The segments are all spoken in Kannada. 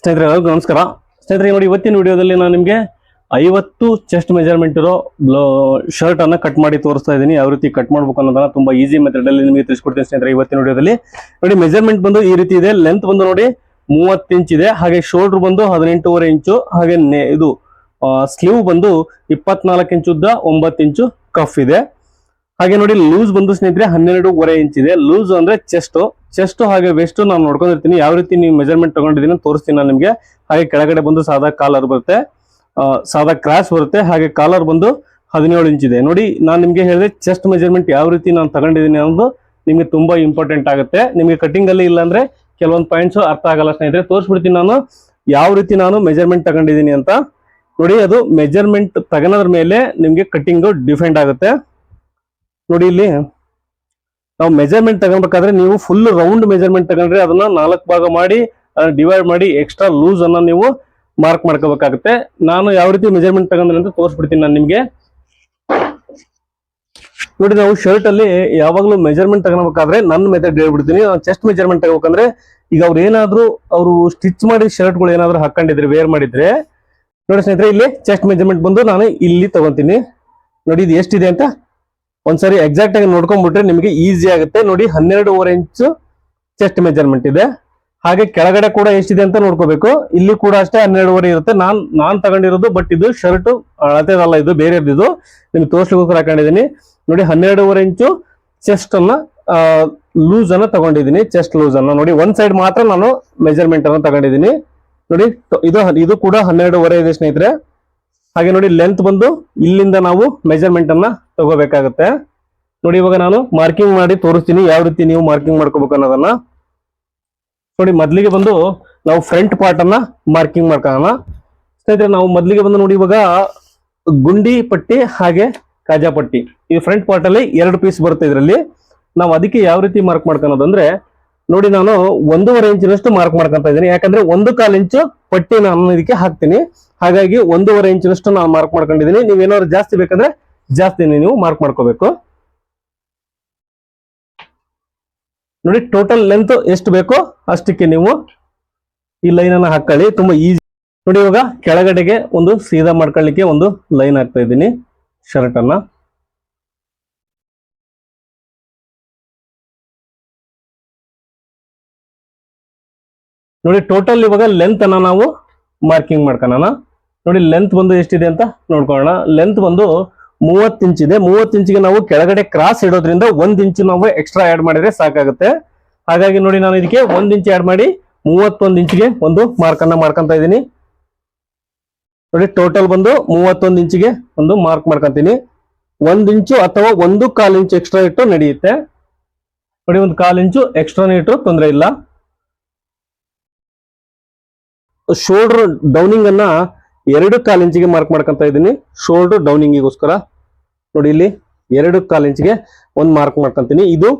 ಸ್ನೇಹಿತರೆ, ಎಲ್ಲರಿಗೂ ನಮಸ್ಕಾರ. ಸ್ನೇಹಿತರೆ ನೋಡಿ ಇವತ್ತಿನ ವಿಡಿಯೋದಲ್ಲಿ ನಾನು ನಿಮಗೆ ಐವತ್ತು ಚೆಸ್ಟ್ ಮೆಜರ್ಮೆಂಟ್ ಇರೋ ಶರ್ಟ್ ಅನ್ನ ಕಟ್ ಮಾಡಿ ತೋರಿಸ್ತಾ ಇದ್ದೀನಿ. ಯಾವ ರೀತಿ ಕಟ್ ಮಾಡ್ಬೇಕು ಅನ್ನೋದನ್ನ ತುಂಬಾ ಈಸಿ ಮೆಥಡ್ ಅಲ್ಲಿ ನಿಮಗೆ ತಿಳಿಸ್ಕೊಡ್ತೀನಿ ಸ್ನೇಹಿತರೆ ಇವತ್ತಿನ ವಿಡಿಯೋದಲ್ಲಿ. ನೋಡಿ ಮೆಜರ್ಮೆಂಟ್ ಬಂದು ಈ ರೀತಿ ಇದೆ. ಲೆಂತ್ ಬಂದು ನೋಡಿ ಮೂವತ್ತು ಇಂಚ್ ಇದೆ. ಹಾಗೆ ಶೋಲ್ಡರ್ ಬಂದು ಹದಿನೆಂಟೂವರೆ ಇಂಚು ಹಾಗೆ ಇದು ಸ್ಲೀವ್ ಬಂದು ಇಪ್ಪತ್ನಾಲ್ಕು ಇಂಚ್ ಉದ್ದ ಒಂಬತ್ತು ಇಂಚು ಕಫ್ ಇದೆ. ಹಾಗೆ ನೋಡಿ ಲೂಸ್ ಬಂದು ಸ್ನೇಹಿತರೆ, ಹನ್ನೆರಡೂವರೆ ಇಂಚ್ ಇದೆ. ಲೂಸ್ ಅಂದ್ರೆ ಚೆಸ್ಟ್ ಚೆಸ್ಟ್ ಹಾಗೆ ವೆಸ್ಟ್ ನಾನು ನೋಡ್ಕೊಂಡಿರ್ತೀನಿ. ಯಾವ ರೀತಿ ನೀವು ಮೆಜರ್ಮೆಂಟ್ ತಗೊಂಡಿದ್ದೀನಿ ತೋರಿಸ್ತೀನಿ ನಾನು ನಿಮಗೆ. ಹಾಗೆ ಕೆಳಗಡೆ ಬಂದು ಸಾದಾ ಕಾಲರ್ ಬರುತ್ತೆ. ಸಾದಾ ಕ್ರಾಸ್ ಬರುತ್ತೆ. ಹಾಗೆ ಕಾಲರ್ ಬಂದು ಹದಿನೇಳು ಇಂಚ್ ಇದೆ. ನೋಡಿ, ನಾನು ನಿಮಗೆ ಹೇಳಿದೆ ಚೆಸ್ಟ್ ಮೆಜರ್ಮೆಂಟ್ ಯಾವ ರೀತಿ ನಾನು ತಗೊಂಡಿದ್ದೀನಿ ಅನ್ನೋದು ನಿಮಗೆ ತುಂಬಾ ಇಂಪಾರ್ಟೆಂಟ್ ಆಗುತ್ತೆ. ನಿಮಗೆ ಕಟಿಂಗ್ ಅಲ್ಲಿ ಇಲ್ಲಾಂದ್ರೆ ಕೆಲವೊಂದು ಪಾಯಿಂಟ್ಸ್ ಅರ್ಥ ಆಗಲ್ಲ ಸ್ನೇಹಿತರೆ. ತೋರಿಸ್ಬಿಡ್ತೀನಿ ನಾನು ಯಾವ ರೀತಿ ನಾನು ಮೆಜರ್ಮೆಂಟ್ ತಗೊಂಡಿದ್ದೀನಿ ಅಂತ. ನೋಡಿ, ಅದು ಮೆಜರ್ಮೆಂಟ್ ತಗೊಳೋದ್ರ ಮೇಲೆ ನಿಮಗೆ ಕಟಿಂಗ್ ಡಿಫೆಂಡ್ ಆಗುತ್ತೆ. ನೋಡಿ ಇಲ್ಲಿ, ನಾವು ಮೆಜರ್ಮೆಂಟ್ ತಗೊಬೇಕಾದ್ರೆ ನೀವು ಫುಲ್ ರೌಂಡ್ ಮೆಜರ್ಮೆಂಟ್ ತಗೊಂಡ್ರೆ ಅದನ್ನ ನಾಲ್ಕು ಭಾಗ ಮಾಡಿ ಡಿವೈಡ್ ಮಾಡಿ ಎಕ್ಸ್ಟ್ರಾ ಲೂಸ್ ಅನ್ನ ನೀವು ಮಾರ್ಕ್ ಮಾಡ್ಕೋಬೇಕಾಗುತ್ತೆ. ನಾನು ಯಾವ ರೀತಿ ಮೆಜರ್ಮೆಂಟ್ ತಗೊಂಡ್ರೆ ಅಂತ ತೋರಿಸ್ಬಿಡ್ತೀನಿ ನಾನು ನಿಮಗೆ. ನೋಡಿ ನಾವು ಶರ್ಟ್ ಅಲ್ಲಿ ಯಾವಾಗಲೂ ಮೆಜರ್ಮೆಂಟ್ ತಗೊಳ್ಬೇಕಾದ್ರೆ ನನ್ನ ಮೆಥಡ್ ಹೇಳ್ಬಿಡ್ತೀನಿ. ಚೆಸ್ಟ್ ಮೆಜರ್ಮೆಂಟ್ ತಗೋಬೇಕಂದ್ರೆ ಈಗ ಅವ್ರು ಏನಾದ್ರು ಅವರು ಸ್ಟಿಚ್ ಮಾಡಿ ಶರ್ಟ್ಗಳು ಏನಾದ್ರು ಹಾಕೊಂಡಿದ್ರೆ ವೇರ್ ಮಾಡಿದ್ರೆ, ನೋಡಿ ಸ್ನೇಹಿತರೆ, ಇಲ್ಲಿ ಚೆಸ್ಟ್ ಮೆಜರ್ಮೆಂಟ್ ಬಂದು ನಾನು ಇಲ್ಲಿ ತಗೊಂತೀನಿ. ನೋಡಿ ಇದು ಎಷ್ಟಿದೆ ಅಂತ? ಒಂದ್ಸರಿ ಎಕ್ಸಾಕ್ಟ್ ಆಗಿ ನೋಡ್ಕೊಂಡ್ಬಿಟ್ರೆ ನಿಮಗೆ ಈಸಿ ಆಗುತ್ತೆ. ನೋಡಿ, ಹನ್ನೆರಡೂವರೆ ಇಂಚು ಚೆಸ್ಟ್ ಮೆಜರ್ಮೆಂಟ್ ಇದೆ. ಹಾಗೆ ಕೆಳಗಡೆ ಕೂಡ ಎಷ್ಟಿದೆ ಅಂತ ನೋಡ್ಕೋಬೇಕು. ಇಲ್ಲಿ ಕೂಡ ಅಷ್ಟೇ ಹನ್ನೆರಡುವರೆ ಇರುತ್ತೆ. ನಾನ್ ನಾನ್ ತಗೊಂಡಿರೋದು ಬಟ್ ಇದು ಶರ್ಟ್ ಅಳತೆದಲ್ಲ, ಇದು ಬೇರೆ ಇದು ನಿಮ್ಗೆ ತೋರಿಸ್ಲಿಕ್ಕೋಸ್ಕರ ಹಾಕೊಂಡಿದ್ದೀನಿ. ನೋಡಿ, ಹನ್ನೆರಡೂವರೆ ಇಂಚು ಚೆಸ್ಟ್ ಅನ್ನ ಲೂಸ್ ಅನ್ನ ತಗೊಂಡಿದ್ದೀನಿ. ಚೆಸ್ಟ್ ಲೂಸ್ ಅನ್ನ. ನೋಡಿ ಒಂದ್ ಸೈಡ್ ಮಾತ್ರ ನಾನು ಮೆಜರ್ಮೆಂಟ್ ಅನ್ನ ತಗೊಂಡಿದ್ದೀನಿ. ನೋಡಿ, ಇದು ಇದು ಕೂಡ ಹನ್ನೆರಡುವರೆ ಇದೆ ಸ್ನೇಹಿತರೆ. ಹಾಗೆ ನೋಡಿ ಲೆಂತ್ ಬಂದು ಇಲ್ಲಿಂದ ನಾವು ಮೆಜರ್ಮೆಂಟ್ ಅನ್ನ ತಗೋಬೇಕಾಗುತ್ತೆ. ನೋಡಿ ಇವಾಗ ನಾನು ಮಾರ್ಕಿಂಗ್ ಮಾಡಿ ತೋರಿಸ್ತೀನಿ ಯಾವ ರೀತಿ ನೀವು ಮಾರ್ಕಿಂಗ್ ಮಾಡ್ಕೋಬೇಕು ಅನ್ನೋದನ್ನ. ನೋಡಿ ಮೊದ್ಲಿಗೆ ಬಂದು ನಾವು ಫ್ರಂಟ್ ಪಾರ್ಟ್ ಅನ್ನ ಮಾರ್ಕಿಂಗ್ ಮಾಡ್ಕೊಳ್ಳೋಣ. ಸ್ನೇಹಿತರೆ, ನಾವು ಮೊದ್ಲಿಗೆ ಬಂದು ನೋಡಿ ಇವಾಗ ಗುಂಡಿ ಪಟ್ಟಿ ಹಾಗೆ ಕಾಜಾ ಪಟ್ಟಿ. ಈ ಫ್ರಂಟ್ ಪಾರ್ಟ್ ಅಲ್ಲಿ ಎರಡು ಪೀಸ್ ಬರುತ್ತೆ ಇದರಲ್ಲಿ. ನಾವು ಅದಕ್ಕೆ ಯಾವ ರೀತಿ ಮಾರ್ಕ್ ಮಾಡ್ಕೊಳ್ಳೋದಂದ್ರೆ, ನೋಡಿ ನಾನು ಒಂದೂವರೆ ಇಂಚಿನಷ್ಟು ಮಾರ್ಕ್ ಮಾಡ್ಕೊಂತ ಇದ್ದೀನಿ. ಯಾಕಂದ್ರೆ ಒಂದು ಕಾಲು ಇಂಚು ಪಟ್ಟಿ ನಾನು ಇದಕ್ಕೆ ಹಾಕ್ತೀನಿ. ಹಾಗಾಗಿ ಒಂದೂವರೆ ಇಂಚಿನಷ್ಟು ನಾನು ಮಾರ್ಕ್ ಮಾಡ್ಕೊಂಡಿದ್ದೀನಿ. ನೀವೇನಾದ್ರು ಜಾಸ್ತಿ ಬೇಕಂದ್ರೆ ಜಾಸ್ತಿ ನೀವು ಮಾರ್ಕ್ ಮಾಡ್ಕೋಬೇಕು. ನೋಡಿ ಟೋಟಲ್ ಲೆಂತ್ ಎಷ್ಟು ಬೇಕೋ ಅಷ್ಟಕ್ಕೆ ನೀವು ಈ ಲೈನ್ ಅನ್ನ ಹಾಕೊಳ್ಳಿ. ತುಂಬಾ ಈಸಿ ನೋಡಿ ಇವಾಗ ಕೆಳಗಡೆಗೆ ಒಂದು ಸೀದಾ ಮಾಡ್ಕೊಳ್ಳಿಕ್ಕೆ ಒಂದು ಲೈನ್ ಹಾಕ್ತಾ ಇದ್ದೀನಿ. ಶರ್ಟ್ ಅನ್ನ ನೋಡಿ ಟೋಟಲ್ ಇವಾಗ ಲೆಂತ್ ಅನ್ನ ನಾವು ಮಾರ್ಕಿಂಗ್ ಮಾಡ್ಕೊಳ್ಳೋಣ ನೋಡಿ ಲೆಂತ್ ಬಂದು ಎಷ್ಟಿದೆ ಅಂತ ನೋಡ್ಕೊಳ್ಳೋಣ. ಲೆಂತ್ ಬಂದು ಮೂವತ್ತು ಇಂಚ್ ಇದೆ. ಮೂವತ್ತು ಇಂಚಿಗೆ ನಾವು ಕೆಳಗಡೆ ಕ್ರಾಸ್ ಇಡೋದ್ರಿಂದ ಒಂದ್ ಇಂಚು ನಾವು ಎಕ್ಸ್ಟ್ರಾ ಆಡ್ ಮಾಡಿದ್ರೆ ಸಾಕಾಗುತ್ತೆ. ಹಾಗಾಗಿ ನೋಡಿ, ನಾನು ಇದಕ್ಕೆ ಒಂದ್ ಇಂಚ್ ಆಡ್ ಮಾಡಿ ಮೂವತ್ತೊಂದು ಇಂಚಿಗೆ ಒಂದು ಮಾರ್ಕ್ ಅನ್ನ ಮಾಡ್ಕೊಂತ ಇದ್ದೀನಿ. ನೋಡಿ ಟೋಟಲ್ ಬಂದು ಮೂವತ್ತೊಂದು ಇಂಚಿಗೆ ಒಂದು ಮಾರ್ಕ್ ಮಾಡ್ಕೊಂತೀನಿ. ಒಂದ್ ಇಂಚು ಅಥವಾ ಒಂದು ಕಾಲು ಇಂಚು ಎಕ್ಸ್ಟ್ರಾ ಇಟ್ಟು ನಡೆಯುತ್ತೆ. ನೋಡಿ, ಒಂದು ಕಾಲು ಇಂಚು ಎಕ್ಸ್ಟ್ರಾ ಇಟ್ಟು ತೊಂದರೆ ಇಲ್ಲ. ಶೋಲ್ಡರ್ ಡೌನಿಂಗ್ ಅನ್ನ ಎರಡು ಕಾಲ್ ಇಂಚಿಗೆ ಮಾರ್ಕ್ ಮಾಡ್ಕೊಂತ ಇದ್ದೀನಿ. ಶೋಲ್ಡರ್ ಡೌನಿಂಗಿಗೋಸ್ಕರ ನೋಡಿ ಇಲ್ಲಿ ಎರಡು ಕಾಲ್ ಇಂಚಿಗೆ ಒಂದು ಮಾರ್ಕ್ ಮಾಡ್ಕೊಂತೀನಿ. ಇದು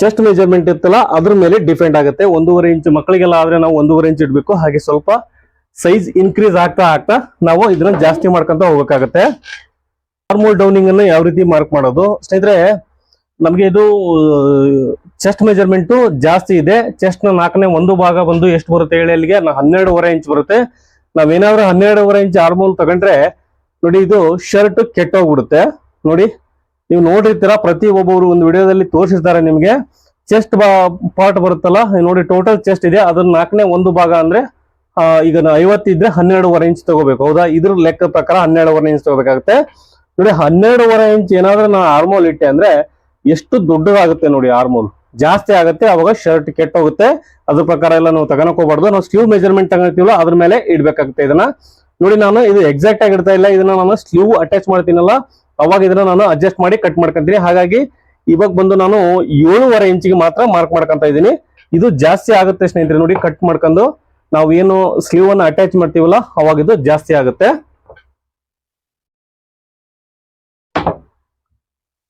ಚೆಸ್ಟ್ ಮೆಜರ್ಮೆಂಟ್ ಇರ್ತಲ್ಲ ಅದ್ರ ಮೇಲೆ ಡಿಪೆಂಡ್ ಆಗುತ್ತೆ. ಒಂದೂವರೆ ಇಂಚು ಮಕ್ಕಳಿಗೆಲ್ಲ ಆದ್ರೆ ನಾವು ಒಂದೂವರೆ ಇಂಚ್ ಇಡಬೇಕು. ಹಾಗೆ ಸ್ವಲ್ಪ ಸೈಜ್ ಇನ್ಕ್ರೀಸ್ ಆಗ್ತಾ ಆಗ್ತಾ ನಾವು ಇದನ್ನ ಜಾಸ್ತಿ ಮಾಡ್ಕೊಂತ ಹೋಗಬೇಕಾಗತ್ತೆ. ನಾರ್ಮಲ್ ಡೌನಿಂಗ್ ಅನ್ನು ಯಾವ ರೀತಿ ಮಾರ್ಕ್ ಮಾಡೋದು? ಸ್ನೇಹಿತರೆ, ನಮಗೆ ಇದು ಚೆಸ್ಟ್ ಮೆಜರ್ಮೆಂಟ್ ಜಾಸ್ತಿ ಇದೆ. ಚೆಸ್ಟ್ನ ನಾಲ್ಕನೇ ಒಂದು ಭಾಗ ಬಂದು ಎಷ್ಟು ಬರುತ್ತೆ ಹೇಳಿ ಅಲ್ಲಿಗೆ? ಹನ್ನೆರಡುವರೆ ಇಂಚ್ ಬರುತ್ತೆ. ನಾವೇನಾದ್ರೂ ಹನ್ನೆರಡುವರೆ ಇಂಚ್ ಆರ್ಮೋಲ್ ತಗೊಂಡ್ರೆ, ನೋಡಿ ಇದು ಶರ್ಟ್ ಕೆಟ್ಟೋಗ್ಬಿಡುತ್ತೆ. ನೋಡಿ, ನೀವು ನೋಡಿರ್ತೀರಾ, ಪ್ರತಿ ಒಬ್ಬೊಬ್ರು ಒಂದು ವಿಡಿಯೋದಲ್ಲಿ ತೋರಿಸಿರ್ತಾರೆ ನಿಮ್ಗೆ. ಚೆಸ್ಟ್ ಪಾರ್ಟ್ ಬರುತ್ತಲ್ಲ ನೋಡಿ ಟೋಟಲ್ ಚೆಸ್ಟ್ ಇದೆ. ಅದ್ರ ನಾಲ್ಕನೇ ಒಂದು ಭಾಗ ಅಂದ್ರೆ ಈಗ ಐವತ್ತಿದ್ರೆ ಹನ್ನೆರಡುವರೆ ಇಂಚ್ ತಗೋಬೇಕು. ಹೌದಾ? ಇದ್ರ ಲೆಕ್ಕ ಪ್ರಕಾರ ಹನ್ನೆರಡುವರೆ ಇಂಚ್ ತಗೋಬೇಕಾಗುತ್ತೆ. ನೋಡಿ, ಹನ್ನೆರಡುವರೆ ಇಂಚ್ ಏನಾದ್ರೂ ನಾನು ಆರ್ಮೋಲ್ ಇಟ್ಟೆ ಅಂದ್ರೆ, ಎಷ್ಟು ದೊಡ್ಡದಾಗುತ್ತೆ ನೋಡಿ ಆರ್ಮೋಲ್ ಜಾಸ್ತಿ ಆಗುತ್ತೆ, ಅವಾಗ ಶರ್ಟ್ ಕೆಟ್ಟೋಗುತ್ತೆ ಅದ್ರ ಪ್ರಕಾರ ಎಲ್ಲ ನಾವು ತಗೊಳಕ್ ಹೋಗ್ಬಾರ್ದು ನಾವು ಸ್ಲೀವ್ ಮೆಜರ್ಮೆಂಟ್ ತಗೊಳ್ತೀವಲ್ಲ ಅದ್ರ ಮೇಲೆ ಇಡ್ಬೇಕಾಗುತ್ತೆ ಇದನ್ನ. ನೋಡಿ ನಾನು ಇದು ಎಕ್ಸಾಕ್ಟ್ ಆಗಿ ಇಡ್ತಾ ಇಲ್ಲ, ಇದನ್ನ ನಾನು ಸ್ಲೀವ್ ಅಟ್ಯಾಚ್ ಮಾಡ್ತೀನಲ್ಲ, ಅವಾಗ ಇದನ್ನ ನಾನು ಅಡ್ಜಸ್ಟ್ ಮಾಡಿ ಕಟ್ ಮಾಡ್ಕೊಂತೀನಿ. ಹಾಗಾಗಿ ಇವಾಗ ಬಂದು ನಾನು ಏಳುವರೆ ಇಂಚಿಗೆ ಮಾತ್ರ ಮಾರ್ಕ್ ಮಾಡ್ಕೊಂತ ಇದ್ದೀನಿ. ಇದು ಜಾಸ್ತಿ ಆಗುತ್ತೆ ಸ್ನೇಹಿತರೆ, ನೋಡಿ ಕಟ್ ಮಾಡ್ಕೊಂಡು. ನಾವು ಏನು ಸ್ಲೀವ್ ಅನ್ನ ಅಟ್ಯಾಚ್ ಮಾಡ್ತೀವಲ್ಲ, ಅವಾಗ ಇದು ಜಾಸ್ತಿ ಆಗುತ್ತೆ.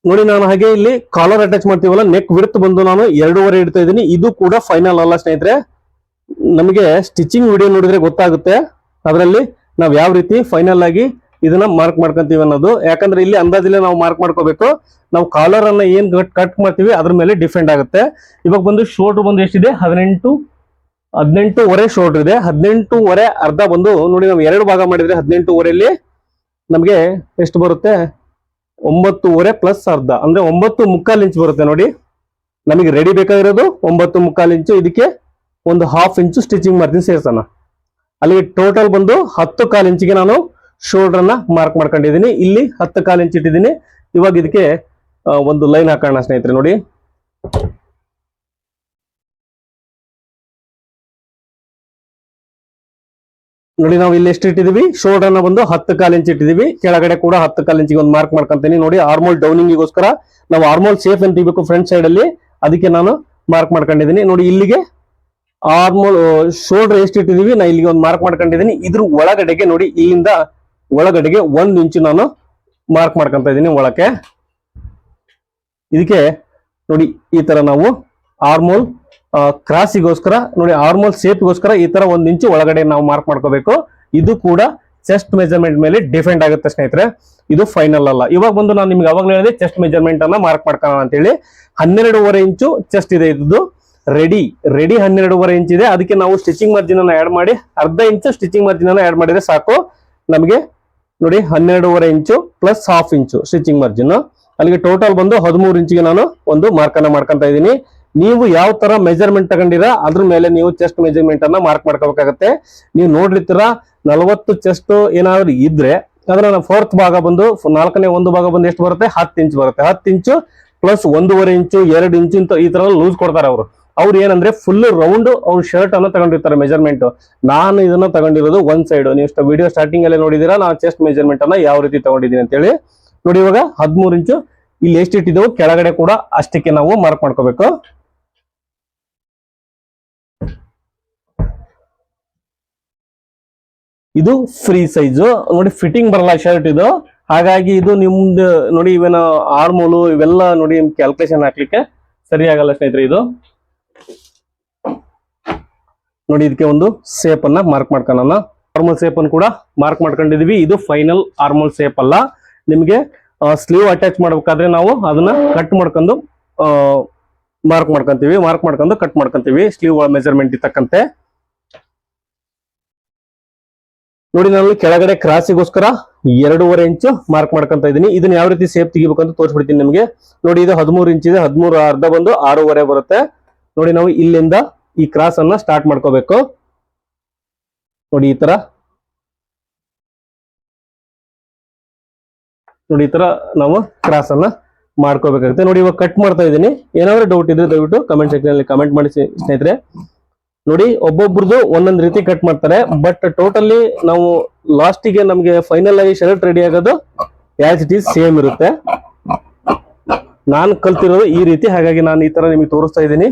ನೋಡಿ ನಾನು ಹಾಗೆ ಇಲ್ಲಿ ಕಾಲರ್ ಅಟ್ಯಾಚ್ ಮಾಡ್ತೀವಲ್ಲ ನೆಕ್ ವಿಡ್ತ್ ಬಂದು ನಾನು ಎರಡೂವರೆ ಇಡ್ತಾ ಇದ್ದೀನಿ. ಇದು ಕೂಡ ಫೈನಲ್ ಅಲ್ಲ ಸ್ನೇಹಿತರೆ. ನಮಗೆ ಸ್ಟಿಚಿಂಗ್ ವಿಡಿಯೋ ನೋಡಿದ್ರೆ ಗೊತ್ತಾಗುತ್ತೆ. ಅದರಲ್ಲಿ ನಾವು ಯಾವ ರೀತಿ ಫೈನಲ್ ಆಗಿ ಇದನ್ನ ಮಾರ್ಕ್ ಮಾಡ್ಕೊಂತೀವಿ ಅನ್ನೋದು. ಯಾಕಂದ್ರೆ ಇಲ್ಲಿ ಅಂದಾಜಿಲ್ಲ ನಾವು ಮಾರ್ಕ್ ಮಾಡ್ಕೋಬೇಕು. ನಾವು ಕಾಲರ್ ಅನ್ನ ಏನ್ ಕಟ್ ಮಾಡ್ತೀವಿ, ಅದ್ರ ಮೇಲೆ ಡಿಫೆಂಡ್ ಆಗುತ್ತೆ. ಇವಾಗ ಬಂದು ಶೋರ್ಟ್ ಬಂದು ಎಷ್ಟಿದೆ? ಹದಿನೆಂಟು, ಹದಿನೆಂಟೂವರೆ ಶೋರ್ಟ್ ಇದೆ. ಹದಿನೆಂಟೂವರೆ ಅರ್ಧ ಬಂದು ನೋಡಿ, ನಾವು ಎರಡು ಭಾಗ ಮಾಡಿದ್ರೆ ಹದಿನೆಂಟೂವರೆಯಲ್ಲಿ ನಮಗೆ ಎಷ್ಟು ಬರುತ್ತೆ? ಒಂಬತ್ತೂವರೆ ಪ್ಲಸ್ ಅರ್ಧ. ಅಂದ್ರೆ ಒಂಬತ್ತು ಮುಕ್ಕಾಲು ಇಂಚ್ ಬರುತ್ತೆ ನೋಡಿ. ನಮಗೆ ರೆಡಿ ಬೇಕಾಗಿರೋದು ಒಂಬತ್ತು ಮುಕ್ಕಾಲು ಇಂಚು ಇದಕ್ಕೆ ಒಂದು ಹಾಫ್ ಇಂಚು ಸ್ಟಿಚಿಂಗ್ ಮಾಡ್ತೀನಿ ಸೇರ್ಸೋಣ. ಅಲ್ಲಿಗೆ ಟೋಟಲ್ ಬಂದು ಹತ್ತು ಕಾಲು ಇಂಚಿಗೆ ನಾನು ಶೋಲ್ಡರ್ ಅನ್ನ ಮಾರ್ಕ್ ಮಾಡ್ಕೊಂಡಿದ್ದೀನಿ. ಇಲ್ಲಿ ಹತ್ತು ಕಾಲು ಇಂಚ್ ಇಟ್ಟಿದ್ದೀನಿ. ಇವಾಗ ಇದಕ್ಕೆ ಒಂದು ಲೈನ್ ಹಾಕೋಣ ಸ್ನೇಹಿತರೆ ನೋಡಿ. ನೋಡಿ ನಾವು ಇಲ್ಲಿ ಎಷ್ಟು ಇಟ್ಟಿದೀವಿ ಶೋಲ್ಡರ್ನ ಬಂದು ಹತ್ತು ಕಾಲು ಇಂಚ್ ಇಟ್ಟಿದೀವಿ ಕೆಳಗಡೆ ಕೂಡ ಹತ್ತು ಕಾಲು ಇಂಚಿಗೆ ಒಂದು ಮಾರ್ಕ್ ಮಾಡ್ಕೊಂತೀನಿ. ನೋಡಿ ಆರ್ಮೋಲ್ ಡೌನಿಂಗಿಗೋಸ್ಕರ ನಾವು ಆರ್ಮೋಲ್ ಸೇಫ್ ಅಂತ ಇರಬೇಕು ಫ್ರಂಟ್ ಸೈಡ್ ಅಲ್ಲಿ ಅದಕ್ಕೆ ನಾನು ಮಾರ್ಕ್ ಮಾಡ್ಕೊಂಡಿದ್ದೀನಿ. ನೋಡಿ, ಇಲ್ಲಿಗೆ ಆರ್ಮೋಲ್ ಶೋಲ್ಡರ್ ಎಷ್ಟು ಇಟ್ಟಿದೀವಿ ನಾ ಇಲ್ಲಿಗೆ ಒಂದು ಮಾರ್ಕ್ ಮಾಡ್ಕೊಂಡಿದ್ದೀನಿ. ಇದ್ರ ಒಳಗಡೆಗೆ ನೋಡಿ, ಇಲ್ಲಿಂದ ಒಳಗಡೆಗೆ ಒಂದು ಇಂಚು ನಾನು ಮಾರ್ಕ್ ಮಾಡ್ಕೊಂತ ಇದ್ದೀನಿ ಒಳಕ್ಕೆ. ಇದಕ್ಕೆ ನೋಡಿ, ಈ ತರ ನಾವು ಆರ್ಮೋಲ್ ಕ್ರಾಸಿಗೋಸ್ಕರ ನೋಡಿ ಆರ್ಮೋಲ್ ಸೇಪ್ಗೋಸ್ಕರ ಈ ತರ ಒಂದ್ ಇಂಚು ಒಳಗಡೆ ನಾವು ಮಾರ್ಕ್ ಮಾಡ್ಕೋಬೇಕು. ಇದು ಕೂಡ ಚೆಸ್ಟ್ ಮೆಜರ್ಮೆಂಟ್ ಮೇಲೆ ಡಿಫೆಂಡ್ ಆಗುತ್ತೆ ಸ್ನೇಹಿತರೆ. ಇದು ಫೈನಲ್ ಅಲ್ಲ. ಇವಾಗ ಬಂದು ನಾನು ನಿಮ್ಗೆ ಅವಾಗ ಹೇಳಿದೆ ಚೆಸ್ಟ್ ಮೆಜರ್ಮೆಂಟ್ ಅನ್ನ ಮಾರ್ಕ್ ಮಾಡ್ಕೋಣ ಅಂತೇಳಿ. ಹನ್ನೆರಡೂವರೆ ಇಂಚು ಚೆಸ್ಟ್ ಇದೆ ಇದು ರೆಡಿ ರೆಡಿ ಹನ್ನೆರಡೂವರೆ ಇಂಚ್ ಇದೆ. ಅದಕ್ಕೆ ನಾವು ಸ್ಟಿಚಿಂಗ್ ಮಾರ್ಜಿನ್ ಅನ್ನ ಆಡ್ ಮಾಡಿ, ಅರ್ಧ ಇಂಚು ಸ್ಟಿಚಿಂಗ್ ಮಾರ್ಜಿನ್ ಅನ್ನ ಆಡ್ ಮಾಡಿದ್ರೆ ಸಾಕು. ನಮಗೆ ನೋಡಿ ಹನ್ನೆರಡೂವರೆ ಇಂಚು ಪ್ಲಸ್ ಹಾಫ್ ಇಂಚು ಸ್ಟಿಚಿಂಗ್ ಮಾರ್ಜಿನ್ ಅಲ್ಲಿಗೆ ಟೋಟಲ್ ಬಂದು ಹದಿಮೂರು ಇಂಚಿಗೆ ನಾನು ಒಂದು ಮಾರ್ಕ್ ಅನ್ನ ಮಾಡ್ಕೊಂತ ಇದ್ದೀನಿ. ನೀವು ಯಾವ ತರ ಮೆಜರ್ಮೆಂಟ್ ತಗೊಂಡಿರಾ ಅದ್ರ ಮೇಲೆ ನೀವು ಚೆಸ್ಟ್ ಮೆಜರ್ಮೆಂಟ್ ಅನ್ನ ಮಾರ್ಕ್ ಮಾಡ್ಕೋಬೇಕಾಗತ್ತೆ. ನೀವು ನೋಡಿರ್ತೀರ ನಲವತ್ತು ಚೆಸ್ಟ್ ಏನಾದ್ರು ಇದ್ರೆ ಅದ್ರ ಫೋರ್ತ್ ಭಾಗ ಬಂದು ನಾಲ್ಕನೇ ಒಂದು ಭಾಗ ಬಂದು ಎಷ್ಟು ಬರುತ್ತೆ? ಹತ್ತು ಇಂಚ್ ಬರುತ್ತೆ. ಹತ್ತು ಇಂಚು ಪ್ಲಸ್ ಒಂದೂವರೆ ಇಂಚು ಎರಡು ಇಂಚು ಇಂತ ಈ ತರ ಲೂಸ್ ಕೊಡ್ತಾರೆ ಅವರು. ಅವ್ರು ಏನಂದ್ರೆ ಫುಲ್ ರೌಂಡ್ ಅವ್ರ ಶರ್ಟ್ ಅನ್ನ ತಗೊಂಡಿರ್ತಾರೆ ಮೆಜರ್ಮೆಂಟ್ ನಾನು ಇದನ್ನ ತಗೊಂಡಿರೋದು ಒಂದ್ ಸೈಡ್ ನೀವು ವಿಡಿಯೋ ಸ್ಟಾರ್ಟಿಂಗ್ ಅಲ್ಲಿ ನೋಡಿದೀರಾ, ನಾನು ಚೆಸ್ಟ್ ಮೆಜರ್ಮೆಂಟ್ ಅನ್ನ ಯಾವ ರೀತಿ ತಗೊಂಡಿದ್ದೀನಿ ಅಂತೇಳಿ. ನೋಡಿ ಇವಾಗ ಹದಿಮೂರು ಇಂಚು ಇಲ್ಲಿ ಎಷ್ಟು ಇಟ್ಟಿದ್ದೆವು? ಕೆಳಗಡೆ ಕೂಡ ಅಷ್ಟಕ್ಕೆ ನಾವು ಮಾರ್ಕ್ ಮಾಡ್ಕೋಬೇಕು. ಇದು ಫ್ರೀ ಸೈಜು ನೋಡಿ ಫಿಟ್ಟಿಂಗ್ ಬರಲ್ಲ ಶರ್ಟ್ ಇದು. ಹಾಗಾಗಿ ಇದು ನಿಮ್ದು ನೋಡಿ ಇವೇನ ಆರ್ಮೋಲು ಇವೆಲ್ಲ ನೋಡಿ ಕ್ಯಾಲ್ಕುಲೇಷನ್ ಹಾಕ್ಲಿಕ್ಕೆ ಸರಿ ಆಗಲ್ಲ ಸ್ನೇಹಿತರೆ ಇದು. ನೋಡಿ ಇದಕ್ಕೆ ಒಂದು ಸೇಪ್ ಅನ್ನ ಮಾರ್ಕ್ ಮಾಡ್ಕೊಳ್ಳೋಣ ಆರ್ಮಲ್ ಸೇಪ್ ಅನ್ನು ಕೂಡ ಮಾರ್ಕ್ ಮಾಡ್ಕೊಂಡಿದೀವಿ. ಇದು ಫೈನಲ್ ಆರ್ಮೋಲ್ ಸೇಪ್ ಅಲ್ಲ. ನಿಮಗೆ ಸ್ಲೀವ್ ಅಟ್ಯಾಚ್ ಮಾಡ್ಬೇಕಾದ್ರೆ ನಾವು ಅದನ್ನ ಕಟ್ ಮಾಡ್ಕೊಂಡು ಮಾರ್ಕ್ ಮಾಡ್ಕೊಂತೀವಿ. ಮಾರ್ಕ್ ಮಾಡ್ಕೊಂಡು ಕಟ್ ಮಾಡ್ಕೊಂತೀವಿ. ಸ್ಲೀವ್ ಮೆಜರ್ಮೆಂಟ್ ತಕ್ಕಂತೆ ನೋಡಿ ನಾನು ಕೆಳಗಡೆ ಕ್ರಾಸಿಗೋಸ್ಕರ ಎರಡೂವರೆ ಇಂಚು ಮಾರ್ಕ್ ಮಾಡ್ಕೊಂತ ಇದ್ದೀನಿ. ಇದನ್ನ ಯಾವ ರೀತಿ ಸೇಫ್ ತೆಗಿಬೇಕಂತ ತೋರಿಸ್ಬಿಡ್ತೀನಿ ನಿಮಗೆ. ನೋಡಿ ಇದು ಹದಿಮೂರು ಇಂಚ್ ಇದೆ, ಹದಿಮೂರು ಅರ್ಧ ಬಂದು ಆರೂವರೆ ಬರುತ್ತೆ. ನೋಡಿ ನಾವು ಇಲ್ಲಿಂದ ಈ ಕ್ರಾಸ್ ಅನ್ನ ಸ್ಟಾರ್ಟ್ ಮಾಡ್ಕೋಬೇಕು. ನೋಡಿ ಈ ತರ. ನೋಡಿ ಈ ತರ ನಾವು ಕ್ರಾಸ್ ಅನ್ನ ಮಾಡ್ಕೋಬೇಕಾಗುತ್ತೆ. ನೋಡಿ ಇವಾಗ ಕಟ್ ಮಾಡ್ತಾ ಇದ್ದೀನಿ. ಏನಾದ್ರು ಡೌಟ್ ಇದ್ರೆ ದಯವಿಟ್ಟು ಕಮೆಂಟ್ ಸೆಕ್ಷನ್ ಅಲ್ಲಿ ಕಮೆಂಟ್ ಮಾಡಿ ಸ್ನೇಹಿತರೆ. ನೋಡಿ ಒಬ್ಬೊಬ್ರದ್ದು ಒಂದೊಂದು ರೀತಿ ಕಟ್ ಮಾಡ್ತಾರೆ. ಬಟ್ ಟೋಟಲಿ ನಾವು ಲಾಸ್ಟಿಗೆ ನಮಗೆ ಫೈನಲ್ ಆಗಿ ಶರ್ಟ್ ರೆಡಿ ಆಗೋದು ಆಸ್ ಇಟ್ ಈಸ್ ಸೇಮ್ ಇರುತ್ತೆ. ನಾನು ಕಲ್ತಿರೋದು ಈ ರೀತಿ, ಹಾಗಾಗಿ ನಾನು ಈ ತರ ನಿಮಗೆ ತೋರಿಸ್ತಾ ಇದ್ದೀನಿ.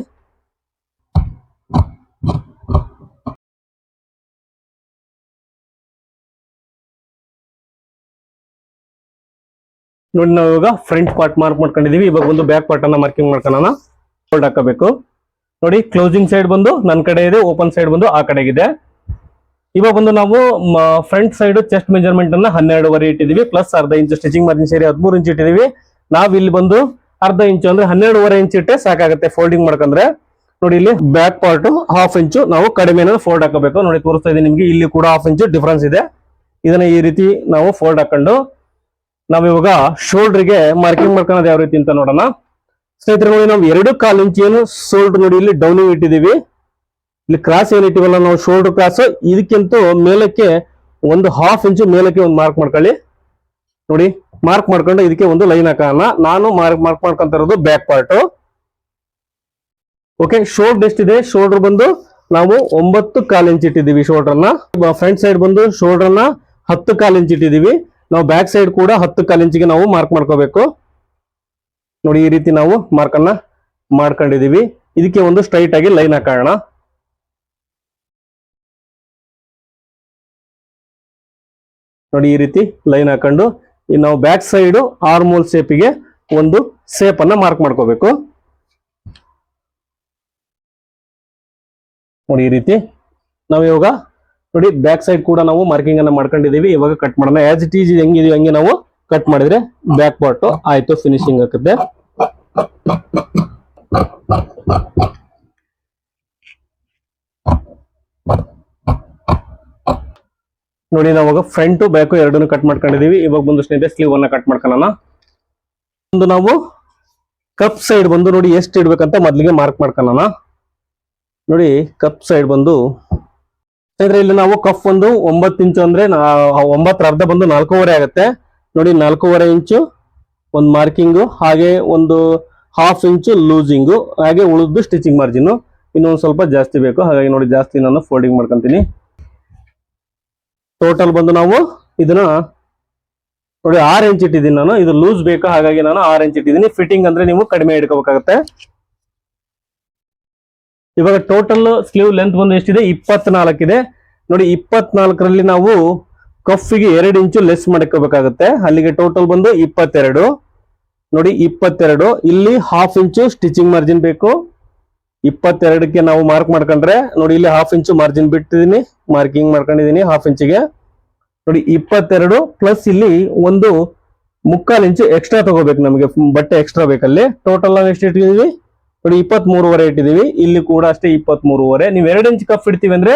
ನೋಡಿ ನಾವು ಇವಾಗ ಫ್ರಂಟ್ ಪಾರ್ಟ್ ಮಾರ್ಕ್ ಮಾಡ್ಕೊಂಡಿದೀವಿ. ಇವಾಗ ಒಂದು ಬ್ಯಾಕ್ ಪಾರ್ಟ್ ಅನ್ನ ಮಾರ್ಕಿಂಗ್ ಮಾಡ್ಕೊಳ್ಳೋಣ. ಫೋಲ್ಡ್ ಹಾಕಬೇಕು ನೋಡಿ ಕ್ಲೋಸಿಂಗ್ ಸೈಡ್ ಬಂದು ನನ್ನ ಕಡೆ ಇದೆ ಓಪನ್ ಸೈಡ್ ಬಂದು, ಆ ಕಡೆಗಿದೆ. ಇವಾಗ ಬಂದು ನಾವು ಫ್ರಂಟ್ ಸೈಡ್ ಚೆಸ್ಟ್ ಮೆಜರ್ಮೆಂಟ್ ಅನ್ನ ಹನ್ನೆರಡುವರೆ ಇಟ್ಟಿದೀವಿ ಪ್ಲಸ್ ಅರ್ಧ ಇಂಚು ಸ್ಟಿಚಿಂಗ್ ಮಾರ್ಜಿನ್ ಸೇರಿ ಹದಿಮೂರು ಇಂಚ್ ಇಟ್ಟಿದೀವಿ. ನಾವ್ ಇಲ್ಲಿ ಬಂದು ಅರ್ಧ ಇಂಚು ಅಂದ್ರೆ ಹನ್ನೆರಡುವರೆ ಇಂಚ್ ಇಟ್ಟೆ ಸಾಕಾಗುತ್ತೆ ಫೋಲ್ಡಿಂಗ್ ಮಾಡ್ಕಂದ್ರೆ ನೋಡಿ, ಇಲ್ಲಿ ಬ್ಯಾಕ್ ಪಾರ್ಟ್ ಹಾಫ್ ಇಂಚು ನಾವು ಕಡಿಮೆ ಫೋಲ್ಡ್ ಹಾಕಬೇಕು. ನೋಡಿ, ತೋರಿಸ್ತಾ ಇದೀನಿ ನಿಮ್ಗೆ, ಇಲ್ಲಿ ಕೂಡ ಹಾಫ್ ಇಂಚು ಡಿಫ್ರೆನ್ಸ್ ಇದೆ. ಇದನ್ನ ಈ ರೀತಿ ನಾವು ಫೋಲ್ಡ್ ಹಾಕೊಂಡು ನಾವಿವಾಗ ಶೋಲ್ಡರ್ಗೆ ಮಾರ್ಕಿಂಗ್ ಮಾಡ್ಕೊಳ್ಳೋದು ಯಾವ ರೀತಿ ಅಂತ ನೋಡೋಣ. ಸ್ನೇಹಿತರೆ ನಾವು ಎರಡು ಕಾಲು ಇಂಚು ಏನು ಶೋಲ್ಡರ್ ನೋಡಿ ಇಲ್ಲಿ ಡೌನಿಂಗ್ ಇಟ್ಟಿದ್ದೀವಿ. ಇಲ್ಲಿ ಕ್ರಾಸ್ ಏನಿಟ್ಟಿವಲ್ಲ ನಾವು ಶೋಲ್ಡರ್ ಕ್ರಾಸ್ ಇದಕ್ಕಿಂತ ಮೇಲಕ್ಕೆ ಒಂದು ಹಾಫ್ ಇಂಚು ಮೇಲಕ್ಕೆ ಒಂದು ಮಾರ್ಕ್ ಮಾಡ್ಕೊಳ್ಳಿ. ನೋಡಿ ಮಾರ್ಕ್ ಮಾಡ್ಕೊಂಡು ಇದಕ್ಕೆ ಒಂದು ಲೈನ್ ಹಾಕೋಣ. ನಾನು ಮಾರ್ಕ್ ಮಾರ್ಕ್ ಮಾಡ್ಕೊಂತ ಇರೋದು ಬ್ಯಾಕ್ ಪಾರ್ಟ್ ಓಕೆ ಶೋಲ್ಡರ್ ಎಷ್ಟಿದೆ ಶೋಲ್ಡರ್ ಬಂದು ನಾವು ಒಂಬತ್ತು ಕಾಲು ಇಂಚ್ ಇಟ್ಟಿದ್ದೀವಿ ಶೋಲ್ಡರ್ನ ಫ್ರಂಟ್ ಸೈಡ್ ಬಂದು ಶೋಲ್ಡರ್ನ ಹತ್ತು ಕಾಲು ಇಂಚ್ ಇಟ್ಟಿದ್ದೀವಿ. ನಾವು ಬ್ಯಾಕ್ ಸೈಡ್ ಕೂಡ ಹತ್ತು ಕಾಲು ಇಂಚಿಗೆ ನಾವು ಮಾರ್ಕ್ ಮಾಡ್ಕೋಬೇಕು. ನೋಡಿ, ಈ ರೀತಿ ನಾವು ಮಾರ್ಕ್ ಅನ್ನ ಮಾಡ್ಕೊಂಡಿದೀವಿ ಇದಕ್ಕೆ ಒಂದು ಸ್ಟ್ರೈಟ್ ಆಗಿ ಲೈನ್ ಹಾಕೋಣ. ನೋಡಿ, ಈ ರೀತಿ ಲೈನ್ ಹಾಕೊಂಡು ನಾವು ಬ್ಯಾಕ್ ಸೈಡ್ ಆರ್ಮೋಲ್ ಶೇಪಿಗೆ ಒಂದು ಸೇಪ್ ಅನ್ನ ಮಾರ್ಕ್ ಮಾಡ್ಕೋಬೇಕು. ನೋಡಿ, ಈ ರೀತಿ. ನಾವು ಇವಾಗ, ನೋಡಿ ಬ್ಯಾಕ್ ಸೈಡ್ ಕೂಡ ನಾವು ಮಾರ್ಕಿಂಗ್ ಅನ್ನ ಮಾಡ್ಕೊಂಡಿದೀವಿ ಇವಾಗ ಕಟ್ ಮಾಡೋಣ. ಆಸ್ ಇಟ್ ಈಸ್ ಹೆಂಗಿದೀವಿ ಹಂಗೆ ನಾವು ಕಟ್ ಮಾಡಿದ್ರೆ ಬ್ಯಾಕ್ ಪಾರ್ಟ್ ಆಯ್ತು ಫಿನಿಶಿಂಗ್ ಆಗುತ್ತೆ ನೋಡಿ, ನಾವಾಗ ಫ್ರಂಟ್ ಬ್ಯಾಕು ಎರಡನ್ನು ಕಟ್ ಮಾಡ್ಕೊಂಡಿದೀವಿ. ಇವಾಗ ಬಂದು ಸ್ನೇಹಿತರೆ ಸ್ಲೀವ್ ಅನ್ನ ಕಟ್ ಮಾಡ್ಕೊಳ್ಳೋಣ. ಒಂದು ನಾವು ಕಪ್ ಸೈಡ್ ಬಂದು ನೋಡಿ ಎಷ್ಟು ಇಡ್ಬೇಕಂತ ಮೊದಲಿಗೆ ಮಾರ್ಕ್ ಮಾಡ್ಕೊಳ್ಳೋಣ. ನೋಡಿ ಕಪ್ ಸೈಡ್ ಬಂದು ಸ್ನೇಹಿತರೆ, ಇಲ್ಲಿ ನಾವು ಕಫ್ ಒಂದು ಒಂಬತ್ತು ಇಂಚು ಅಂದ್ರೆ ಒಂಬತ್ತರ ಅರ್ಧ ಬಂದು ನಾಲ್ಕೂವರೆ ಆಗುತ್ತೆ. ನೋಡಿ, ನಾಲ್ಕೂವರೆ ಇಂಚು ಒಂದು ಮಾರ್ಕಿಂಗು, ಹಾಗೆ ಒಂದು ಹಾಫ್ ಇಂಚು ಲೂಸಿಂಗು ಹಾಗೆ ಉಳಿದು ಸ್ಟಿಚಿಂಗ್ ಮಾರ್ಜಿನ್ ಇನ್ನೊಂದು ಸ್ವಲ್ಪ ಜಾಸ್ತಿ ಬೇಕು, ಹಾಗಾಗಿ ನೋಡಿ ಜಾಸ್ತಿ ನಾನು ಫೋಲ್ಡಿಂಗ್ ಮಾಡ್ಕೊಂತೀನಿ. ಟೋಟಲ್ ಬಂದು ನಾವು ಇದನ್ನ ನೋಡಿ ಆರು ಇಂಚ್ ಇಟ್ಟಿದ್ದೀನಿ ನಾನು. ಇದು ಲೂಸ್ ಬೇಕು, ಹಾಗಾಗಿ ನಾನು ಆರು ಇಂಚ್ ಇಟ್ಟಿದ್ದೀನಿ. ಫಿಟ್ಟಿಂಗ್ ಅಂದ್ರೆ ನೀವು ಕಡಿಮೆ ಇಟ್ಕೋಬೇಕಾಗತ್ತೆ ಇವಾಗ ಟೋಟಲ್ ಸ್ಲೀವ್ ಲೆಂತ್ ಬಂದು ಎಷ್ಟಿದೆ? ಇಪ್ಪತ್ನಾಲ್ಕಿದೆ ನೋಡಿ ಇಪ್ಪತ್ನಾಲ್ಕರಲ್ಲಿ ನಾವು ಕಫಿಗೆ ಎರಡು ಇಂಚು ಲೆಸ್ ಮಾಡ್ಕೋಬೇಕಾಗತ್ತೆ. ಅಲ್ಲಿಗೆ ಟೋಟಲ್ ಬಂದು ಇಪ್ಪತ್ತೆರಡು. ನೋಡಿ ಇಪ್ಪತ್ತೆರಡು. ಇಲ್ಲಿ ಹಾಫ್ ಇಂಚು ಸ್ಟಿಚಿಂಗ್ ಮಾರ್ಜಿನ್ ಬೇಕು. ಇಪ್ಪತ್ತೆರಡಕ್ಕೆ ನಾವು ಮಾರ್ಕ್ ಮಾಡ್ಕೊಂಡ್ರೆ, ನೋಡಿ ಇಲ್ಲಿ ಹಾಫ್ ಇಂಚು ಮಾರ್ಜಿನ್ ಬಿಟ್ಟಿದ್ದೀನಿ. ಮಾರ್ಕಿಂಗ್ ಮಾಡ್ಕೊಂಡಿದ್ದೀನಿ ಹಾಫ್ ಇಂಚಿಗೆ ನೋಡಿ ಇಪ್ಪತ್ತೆರಡು ಪ್ಲಸ್ ಇಲ್ಲಿ ಒಂದು ಮುಕ್ಕಾಲು ಇಂಚು ಎಕ್ಸ್ಟ್ರಾ ತಗೋಬೇಕು ನಮಗೆ, ಬಟ್ಟೆ ಎಕ್ಸ್ಟ್ರಾ ಬೇಕಲ್ಲಿ. ಟೋಟಲ್ ನಾವು ಎಷ್ಟು ಇಟ್ಟಿದ್ದೀವಿ? ನೋಡಿ ಇಪ್ಪತ್ತ್ ಮೂರುವರೆ ಇಟ್ಟಿದ್ದೀವಿ. ಇಲ್ಲಿ ಕೂಡ ಅಷ್ಟೇ ಇಪ್ಪತ್ತ್ ಮೂರುವರೆ ನೀವು ಎರಡು ಇಂಚ್ ಕಫ್ ಇಡ್ತೀವಿ ಅಂದ್ರೆ,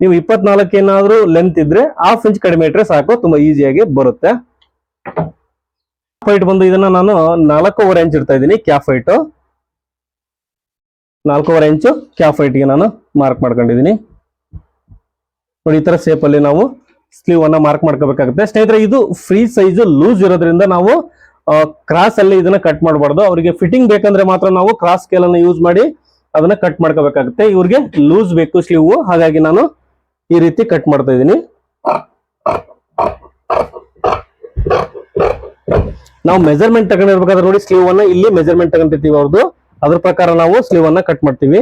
ನೀವು ಇಪ್ಪತ್ನಾಲ್ಕು ಏನಾದರೂ ಲೆಂತ್ ಇದ್ರೆ ಹಾಫ್ ಇಂಚ್ ಕಡಿಮೆ ಇಟ್ಟರೆ ಸಾಕು, ತುಂಬಾ ಈಸಿಯಾಗಿ ಬರುತ್ತೆ. ಹೈಟ್ ಬಂದು ಇದನ್ನ ನಾನು ನಾಲ್ಕೂವರೆ ಇಂಚ್ ಇಡ್ತಾ ಇದ್ದೀನಿ ಕ್ಯಾಫ್ ಹೈಟ್ ನಾಲ್ಕೂವರೆ ಇಂಚು ಕ್ಯಾಫ್ ಹೈಟ್ಗೆ ನಾನು ಮಾರ್ಕ್ ಮಾಡ್ಕೊಂಡಿದ್ದೀನಿ. ನೋಡಿ, ಈ ತರ ಸೇಪ್ ಅಲ್ಲಿ ನಾವು ಸ್ಲೀವ್ ಅನ್ನ ಮಾರ್ಕ್ ಮಾಡ್ಕೋಬೇಕಾಗುತ್ತೆ. ಸ್ನೇಹಿತರೆ, ಇದು ಫ್ರೀ ಸೈಜ್ ಲೂಸ್ ಇರೋದ್ರಿಂದ ನಾವು ಕ್ರಾಸ್ ಅಲ್ಲಿ ಇದನ್ನ ಕಟ್ ಮಾಡಬಾರ್ದು. ಅವರಿಗೆ ಫಿಟ್ಟಿಂಗ್ ಬೇಕಂದ್ರೆ ಮಾತ್ರ ನಾವು ಕ್ರಾಸ್ ಸ್ಕೇಲ್ ಅನ್ನ ಯೂಸ್ ಮಾಡಿ ಅದನ್ನ ಕಟ್ ಮಾಡ್ಕೋಬೇಕಾಗುತ್ತೆ. ಇವ್ರಿಗೆ ಲೂಸ್ ಬೇಕು ಸ್ಲೀವ್ ಹಾಗಾಗಿ ನಾನು ಈ ರೀತಿ ಕಟ್ ಮಾಡ್ತಾ ಇದ್ದೀನಿ. ನಾವು ಮೆಜರ್ಮೆಂಟ್ ತಗೊಂಡಿರ್ಬೇಕಾದ್ರೆ ನೋಡಿ ಸ್ಲೀವ್ ಅನ್ನ ಇಲ್ಲಿ ಮೆಜರ್ಮೆಂಟ್ ತಗೊಂಡಿರ್ತೀವಿ ಅವ್ರದ್ದು ಅದ್ರ ಪ್ರಕಾರ ನಾವು ಸ್ಲೀವ್ ಅನ್ನ ಕಟ್ ಮಾಡ್ತೀವಿ.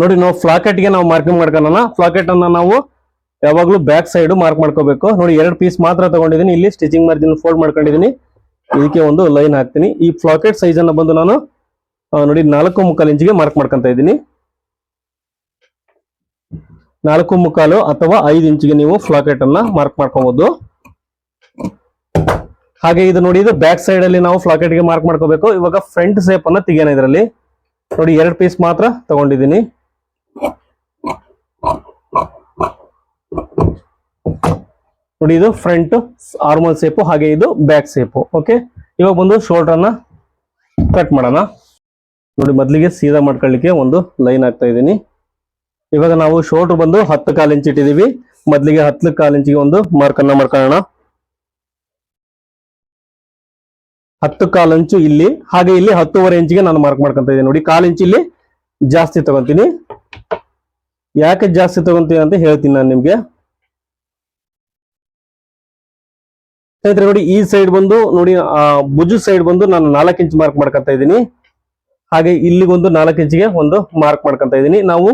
ನೋಡಿ, ನಾವು ಫ್ಲಾಕೆಟ್ಗೆ ನಾವು ಮಾರ್ಕಿಂಗ್ ಮಾಡ್ಕೊಳ್ಳೋಣ ಫ್ಲಾಕೆಟ್ ಅನ್ನ ನಾವು ಯಾವಾಗ್ಲೂ ಬ್ಯಾಕ್ ಸೈಡ್ ಮಾರ್ಕ್ ಮಾಡ್ಕೋಬೇಕು. ನೋಡಿ, ಎರಡು ಪೀಸ್ ಮಾತ್ರ ತಗೊಂಡಿದ್ದೀನಿ. ಇಲ್ಲಿ ಸ್ಟಿಚಿಂಗ್ ಮಾರ್ಜಿನ್ ಫೋಲ್ಡ್ ಮಾಡ್ಕೊಂಡಿದ್ದೀನಿ. ಇದಕ್ಕೆ ಒಂದು ಲೈನ್ ಹಾಕ್ತೀನಿ. ಈ ಫ್ಲಾಕೆಟ್ ಸೈಜ್ ಅನ್ನ ಬಂದು ನಾನು ನೋಡಿ, ನಾಲ್ಕು ಮುಕ್ಕಾಲು ಇಂಚಿಗೆ ಮಾರ್ಕ್ ಮಾಡ್ಕೊಂತ ಇದ್ದೀನಿ. ನಾಲ್ಕು ಮುಕ್ಕಾಲು ಅಥವಾ ಐದು ಇಂಚಿಗೆ ನೀವು ಫ್ಲಾಕೆಟ್ ಅನ್ನ ಮಾರ್ಕ್ ಮಾಡ್ಕೋಬಹುದು ಹಾಗೆ ಇದು ನೋಡಿ, ಇದು ಬ್ಯಾಕ್ ಸೈಡ್ ಅಲ್ಲಿ ನಾವು ಫ್ಲಾಕೆಟ್ಗೆ ಮಾರ್ಕ್ ಮಾಡ್ಕೋಬೇಕು. ಇವಾಗ ಫ್ರಂಟ್ ಸೇಪ್ ಅನ್ನ ತೆಗಿಯೋಣ ಇದರಲ್ಲಿ. ನೋಡಿ, ಎರಡು ಪೀಸ್ ಮಾತ್ರ ತಗೊಂಡಿದ್ದೀನಿ. ನೋಡಿ, ಇದು ಫ್ರಂಟ್ ಆರ್ಮಲ್ ಸೇಪು ಹಾಗೆ ಇದು ಬ್ಯಾಕ್ ಸೇಪು ಓಕೆ ಇವಾಗ ಬಂದು ಶೋಲ್ಡರ್ ಅನ್ನ ಕಟ್ ಮಾಡೋಣ. ನೋಡಿ, ಮೊದಲಿಗೆ ಸೀದಾ ಮಾಡ್ಕೊಳ್ಳಿಕ್ಕೆ ಒಂದು ಲೈನ್ ಹಾಕ್ತಾ ಇದ್ದೀನಿ. ಇವಾಗ ನಾವು ಶೋಲ್ಡ್ರ್ ಬಂದು ಹತ್ತು ಕಾಲು ಇಂಚ್ ಇಟ್ಟಿದೀವಿ ಮೊದಲಿಗೆ ಹತ್ತು ಕಾಲು ಇಂಚಿಗೆ ಒಂದು ಮಾರ್ಕ್ ಅನ್ನ ಮಾಡ್ಕೊಳ್ಳೋಣ. ಹತ್ತು ಕಾಲು ಇಂಚು ಇಲ್ಲಿ, ಹಾಗೆ ಇಲ್ಲಿ ಹತ್ತುವರೆ ಇಂಚಿಗೆ ನಾನು ಮಾರ್ಕ್ ಮಾಡ್ಕೊಂತ ಇದ್ದೀನಿ. ನೋಡಿ, ಕಾಲು ಇಂಚ್ ಇಲ್ಲಿ ಜಾಸ್ತಿ ತಗೊಂತೀನಿ. ಯಾಕೆ ಜಾಸ್ತಿ ತಗೊಂತೀನಿ ಅಂತ ಹೇಳ್ತೀನಿ ನಾನು ನಿಮ್ಗೆ. ಸ್ನೇಹಿತರೆ, ನೋಡಿ, ಈ ಸೈಡ್ ಬಂದು, ನೋಡಿ ಭುಜು ಸೈಡ್ ಬಂದು ನಾನು ನಾಲ್ಕು ಇಂಚ್ ಮಾರ್ಕ್ ಮಾಡ್ಕೊಂತ ಇದ್ದೀನಿ. ಹಾಗೆ ಇಲ್ಲಿಗೊಂದು ನಾಲ್ಕು ಇಂಚಿಗೆ ಒಂದು ಮಾರ್ಕ್ ಮಾಡ್ಕೊಂತ ಇದ್ದೀನಿ. ನಾವು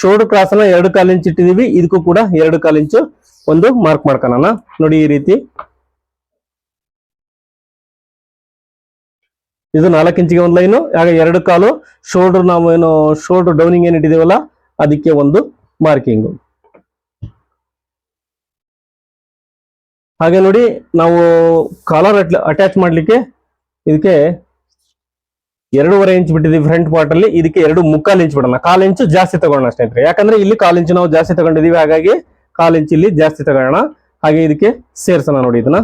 ಶೋಲ್ಡರ್ ಕ್ರಾಸ್ ಅನ್ನ ಎರಡು ಕಾಲು ಇಂಚ್ ಇಟ್ಟಿದೀವಿ. ಇದಕ್ಕೂ ಕೂಡ ಎರಡು ಕಾಲು ಇಂಚು ಒಂದು ಮಾರ್ಕ್ ಮಾಡ್ಕೊಳ್ಳೋಣ. ನೋಡಿ ಈ ರೀತಿ. ಇದು ನಾಲ್ಕು ಇಂಚಿಗೆ ಒಂದು ಲೈನು ಆಗ ಎರಡು ಕಾಲು ಶೋಲ್ಡರ್ ನಾವು ಏನು ಶೋಲ್ಡರ್ ಡೌನಿಂಗ್ ಏನು ಇಟ್ಟಿದೀವಲ್ಲ, ಅದಕ್ಕೆ ಒಂದು ಮಾರ್ಕಿಂಗು ಹಾಗೆ ನೋಡಿ, ನಾವು ಕಾಲರ್ ಅಟ್ಯಾಚ್ ಮಾಡಲಿಕ್ಕೆ, ಇದಕ್ಕೆ ಎರಡೂವರೆ ಇಂಚ್ ಬಿಟ್ಟಿದ್ದೀವಿ ಫ್ರಂಟ್ ಪಾರ್ಟ್ ಅಲ್ಲಿ, ಇದಕ್ಕೆ ಎರಡು ಮುಕ್ಕಾಲು ಇಂಚ್ ಬಿಡೋಣ. ಕಾಲು ಇಂಚು ಜಾಸ್ತಿ ತಗೋಣ ಸ್ನೇಹಿತರೆ. ಯಾಕಂದ್ರೆ ಇಲ್ಲಿ ಕಾಲು ಇಂಚು ನಾವು ಜಾಸ್ತಿ ತಗೊಂಡಿದೀವಿ ಹಾಗಾಗಿ ಕಾಲು ಇಂಚ್ ಇಲ್ಲಿ ಜಾಸ್ತಿ ತಗೋಣ ಹಾಗೆ ಇದಕ್ಕೆ ಸೇರಿಸೋಣ ನೋಡಿ ಇದನ್ನ.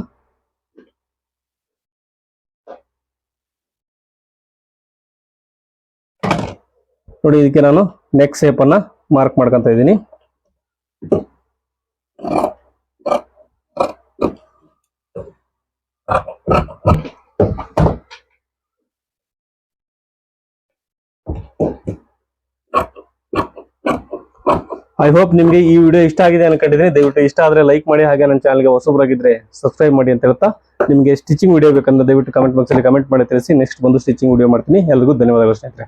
ನೋಡಿ ಇದಕ್ಕೆ ನಾನು ನೆಕ್ಸ್ಟ್ ಶೇಪ್ ಅನ್ನ ಮಾರ್ಕ್ ಮಾಡ್ಕೊಂತ ಇದ್ದೀನಿ. ಐ ಹೋಪ್ ನಿಮಗೆ ಈ ವಿಡಿಯೋ ಇಷ್ಟ ಆಗಿದೆ ಅನ್ಕೊಂಡಿದ್ದೀನಿ ದಯವಿಟ್ಟು ಇಷ್ಟ ಆದ್ರೆ ಲೈಕ್ ಮಾಡಿ ಹಾಗೆ ನನ್ನ ಚಾನಲ್ಗೆ ಹೊಸಬ್ರಾಗಿದ್ರೆ ಸಬ್ಸ್ಕ್ರೈಬ್ ಮಾಡಿ ಅಂತ ಹೇಳ್ತಾ ನಿಮಗೆ ಸ್ಟಿಚಿಂಗ್ ವಿಡಿಯೋ ಬೇಕಂದ್ರೆ ದಯವಿಟ್ಟು ಕಮೆಂಟ್ ಬಾಕ್ಸ್ ಅಲ್ಲಿ ಕಮೆಂಟ್ ಮಾಡಿ ತಿಳಿಸಿ. ನೆಕ್ಸ್ಟ್ ಬಂದು ಸ್ಟಿಚಿಂಗ್ ವಿಡಿಯೋ ಮಾಡ್ತೀನಿ. ಎಲ್ಲರಿಗೂ ಧನ್ಯವಾದಗಳು ಸ್ನೇಹಿತರೆ.